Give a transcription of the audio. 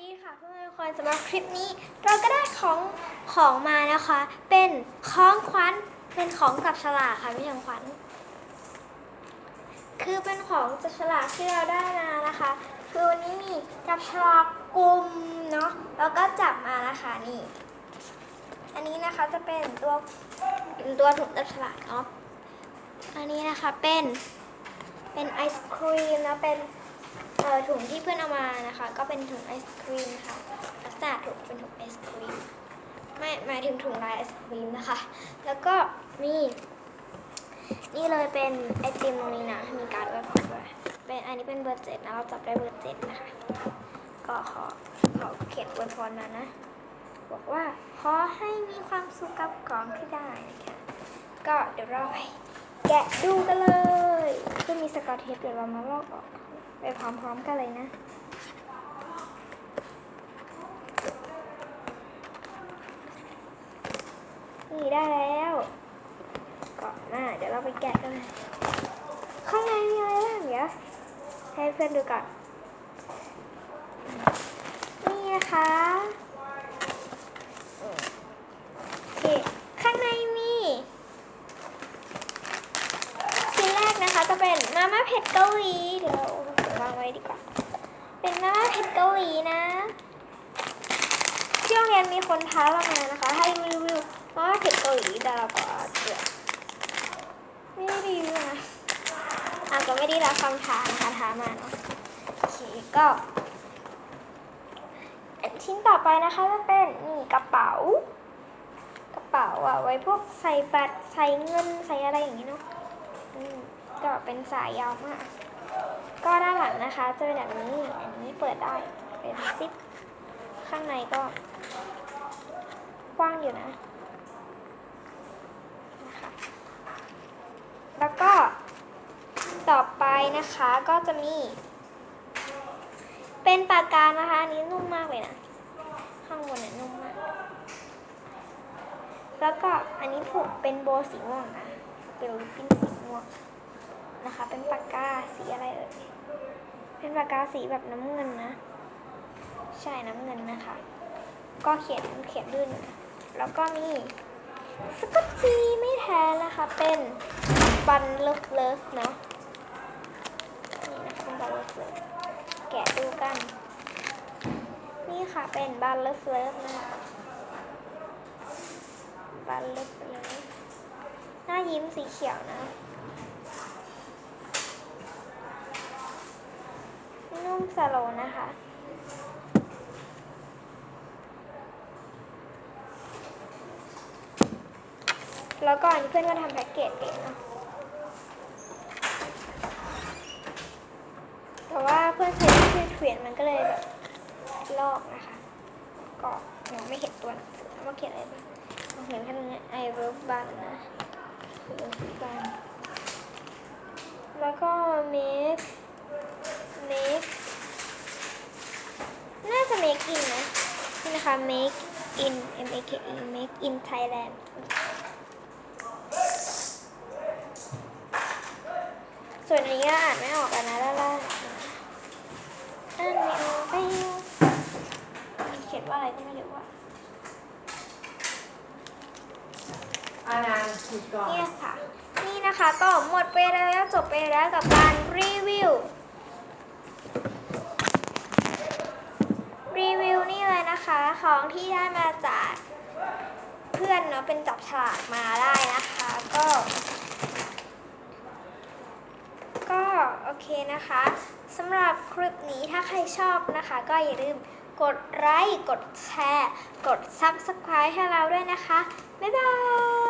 ดีค่ะเพื่อนๆทุกคนสำหรับคลิปนี้ เราก็ได้ของของมานะคะ เป็นของขวัญเป็นของจับฉลากค่ะไม่ใช่ของขวัญคือเป็นของจับฉลากที่เราได้มานะคะ คือวันนี้มีจับฉลากกลุ่มเนาะแล้วก็จับมานะคะนี่ อันนี้นะคะจะเป็นตัวเป็นตัวถุงจับฉลากเนาะอันนี้นะคะเป็นเป็นไอศครีมนะเป็น ถุงที่เพื่อนเอามานะคะ ก็เป็นถุงไอศครีมค่ะลักษณะถุงเป็นถุงไอศครีมไม่หมายถึงถุงลายไอศครีมนะคะ แล้วก็นี่นี่เลยเป็นไอติมตรงนี้นะมีการ์ดไว้พอด้วยเป็นอันนี้เป็นเบอร์เจ็ดนะเราจับได้เบอร์เจ็ดนะคะก็ขอขอเขียนอวยพรมานะ บอกว่าขอให้มีความสุขกับของที่ได้นะคะก็เดี๋ยวเราไปแกะดูกันเลยก็มีสกอตเทปเดี๋ยวเรามาลอกออก ไปพร้อมๆกันเลยนะนี่ได้แล้วก่อนหน้าเดี๋ยวเราไปแกะกันเลยข้างในมีอะไรบ้างเดี๋ยวให้เพื่อนดูก่อน นี่นะคะโอเคข้างในมีชิ้นแรกนะคะจะเป็นมาม่าเผ็ดเกาหลีเดี๋ยว ไว้ดีกว่า เป็นมาม่าเผ็ดเกาหลีนะที่โรงเรียนมีคนท้าเรามานะคะ ให้รีวิวมาม่าเผ็ดเกาหลีแต่เราก็เกือไม่ได้รีวิวนะอาจจะไม่ได้รับคำท้านะคะท้ามาเนาะโอเคก็ชิ้นต่อไปนะคะจะเป็นนี่กระเป๋า กระเป๋าอะไว้พวกใส่บัตรใส่เงินใส่อะไรอย่างนี้เนาะก็เป็นสายยาวมาก ก็ด้านหลังนะคะจะเป็นแบบนี้ อันนี้เปิดได้ เป็นซิป ข้างในก็กว้างอยู่นะนะคะ แล้วก็ต่อไปนะคะก็จะมี เป็นปากกานะคะอันนี้นุ่มมากเลยนะ ข้างบนเนี่ยนุ่มมาก แล้วก็อันนี้ผูกเป็นโบสีม่วงนะ เป็นริบบิ้นสีม่วงนะคะ เป็นปากกาสีอะไรเอ่ย เป็นปากกาสีแบบน้ำเงินนะ ใช่น้ำเงินนะคะ ก็เขียนเขียนด้วยนแล้วก็มีสกอตจีไม่แท้นะคะ เป็นบันเลิฟเลิฟเนาะนี่นะคะบันเลิฟเลิฟแกะดูกัน นี่ค่ะเป็นบันเลิฟเลิฟนะคะบันเลิฟเลิฟหน้ายิ้มสีเขียวนะ นุ่มสโลนะคะ แล้วก็อันนี้เพื่อนก็ทำแพ็กเกจเองเนาะแต่ว่าเพื่อนใช้ชื่อเขียนมันก็เลยแบบลอกนะคะ ก็ยังไม่เห็นตัวหนังสือว่าเขียนอะไรบ้างเห็นแค่นี้ไอเวิร์บบันนะคือบันแล้วก็ make make จะ make in นะนี่นะคะ make in m a k e make in Thailand ส่วนนี้อ่านไม่ออกกันนะด้าล่าอ่านไม่ออกไปเขียนว่าอะไรก็ไม่รู้ว่าอานานหยุดก่อน เนี่ยค่ะ นี่นะคะก็หมดไปแล้วจบไปแล้วกับการรีวิว รีวิวนี่เลยนะคะ ของที่ได้มาจากเพื่อนเนาะเป็นจับฉลากมาได้นะคะ ก็ ก็โอเคนะคะสำหรับคลิปนี้ถ้าใครชอบนะคะ ก็อย่าลืมกดไลค์กดแชร์ กด Subscribe ให้เราด้วยนะคะ บ๊ายบาย